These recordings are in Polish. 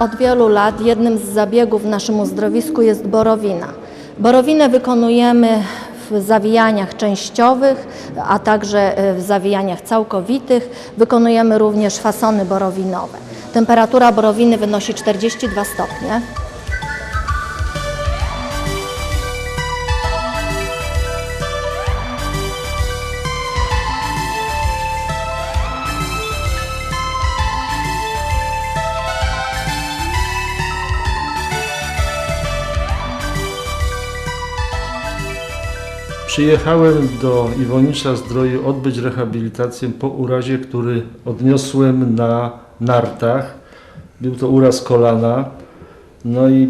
Od wielu lat jednym z zabiegów w naszym uzdrowisku jest borowina. Borowinę wykonujemy w zawijaniach częściowych, a także e, w zawijaniach całkowitych. Wykonujemy również fasony borowinowe. Temperatura borowiny wynosi 42 stopnie. Przyjechałem do Iwonicza Zdroju odbyć rehabilitację po urazie, który odniosłem na nartach. Był to uraz kolana. No i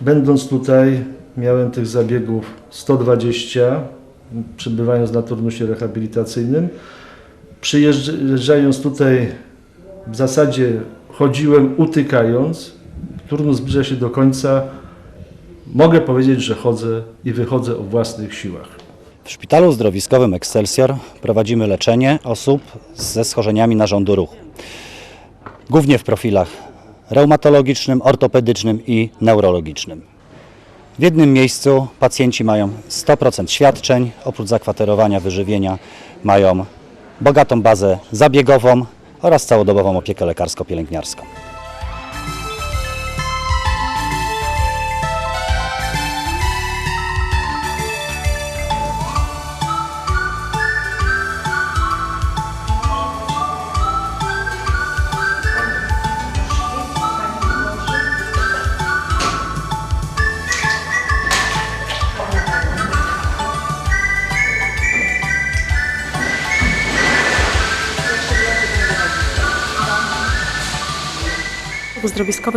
będąc tutaj miałem tych zabiegów 120, przebywając na turnusie rehabilitacyjnym. Przyjeżdżając tutaj w zasadzie chodziłem utykając. Turnus zbliża się do końca. Mogę powiedzieć, że chodzę i wychodzę o własnych siłach. W szpitalu uzdrowiskowym Excelsior prowadzimy leczenie osób ze schorzeniami narządu ruchu. Głównie w profilach reumatologicznym, ortopedycznym i neurologicznym. W jednym miejscu pacjenci mają 100% świadczeń, oprócz zakwaterowania, wyżywienia mają bogatą bazę zabiegową oraz całodobową opiekę lekarsko-pielęgniarską.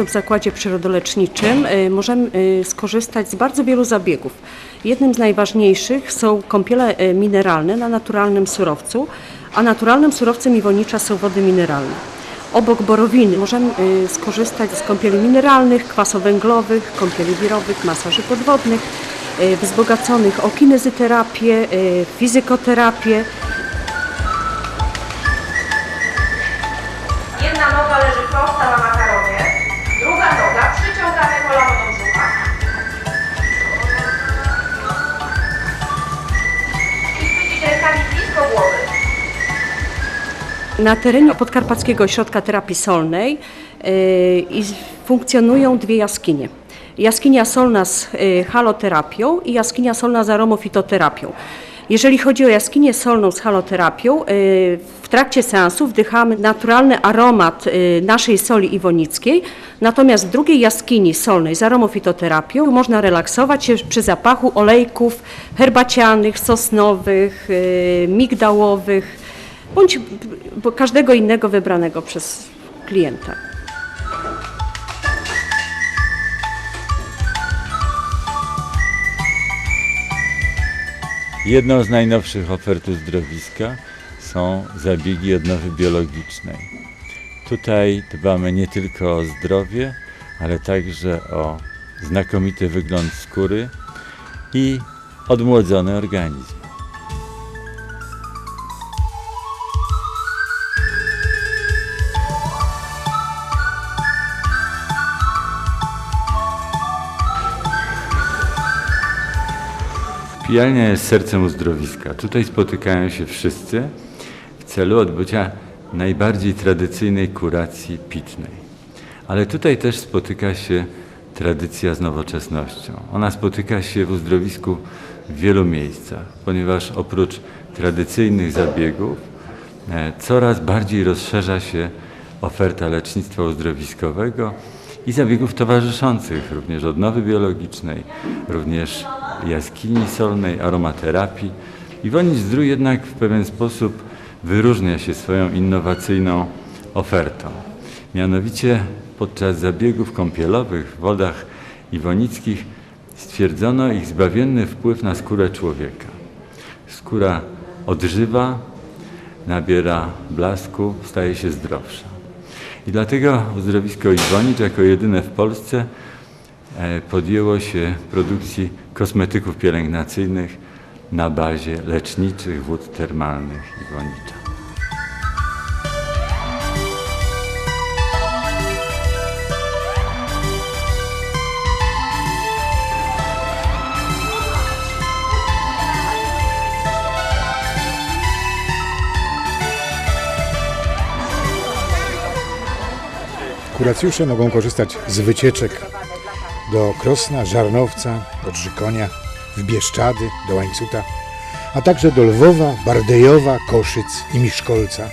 W zakładzie przyrodoleczniczym y, możemy y, skorzystać z bardzo wielu zabiegów. Jednym z najważniejszych są kąpiele y, mineralne na naturalnym surowcu, a naturalnym surowcem Iwonicza są wody mineralne. Obok borowiny możemy skorzystać z kąpieli mineralnych, kwasowęglowych, kąpieli wirowych, masaży podwodnych, wzbogaconych o kinezyterapię, fizykoterapię, Na terenie Podkarpackiego Ośrodka Terapii Solnej i funkcjonują dwie jaskinie. Jaskinia solna z yy, haloterapią i jaskinia solna z aromofitoterapią. Jeżeli chodzi o jaskinię solną z haloterapią, yy, w trakcie seansu wdychamy naturalny aromat naszej soli iwonickiej, natomiast w drugiej jaskini solnej z aromofitoterapią można relaksować się przy zapachu olejków herbacianych, sosnowych, migdałowych, bądź każdego innego wybranego przez klienta. Jedną z najnowszych ofert uzdrowiska są zabiegi odnowy biologicznej. Tutaj dbamy nie tylko o zdrowie, ale także o znakomity wygląd skóry i odmłodzony organizm. Pijalnia jest sercem uzdrowiska. Tutaj spotykają się wszyscy w celu odbycia najbardziej tradycyjnej kuracji pitnej. Ale tutaj też spotyka się tradycja z nowoczesnością. Ona spotyka się w uzdrowisku w wielu miejscach, ponieważ oprócz tradycyjnych zabiegów e, coraz bardziej rozszerza się oferta lecznictwa uzdrowiskowego i zabiegów towarzyszących, również odnowy biologicznej, również jaskini solnej, aromaterapii. Iwonicz Zdrój jednak w pewien sposób wyróżnia się swoją innowacyjną ofertą. Mianowicie podczas zabiegów kąpielowych w wodach iwonickich stwierdzono ich zbawienny wpływ na skórę człowieka. Skóra odżywa, nabiera blasku, staje się zdrowsza. I dlatego uzdrowisko Iwonicz jako jedyne w Polsce E, podjęło się produkcji kosmetyków pielęgnacyjnych na bazie leczniczych wód termalnych i wonicza. Kuracjusze mogą korzystać z wycieczek do Krosna, Żarnowca, Odrzykonia, w Bieszczady, do Łańcuta, a także do Lwowa, Bardejowa, Koszyc i Miszkolca.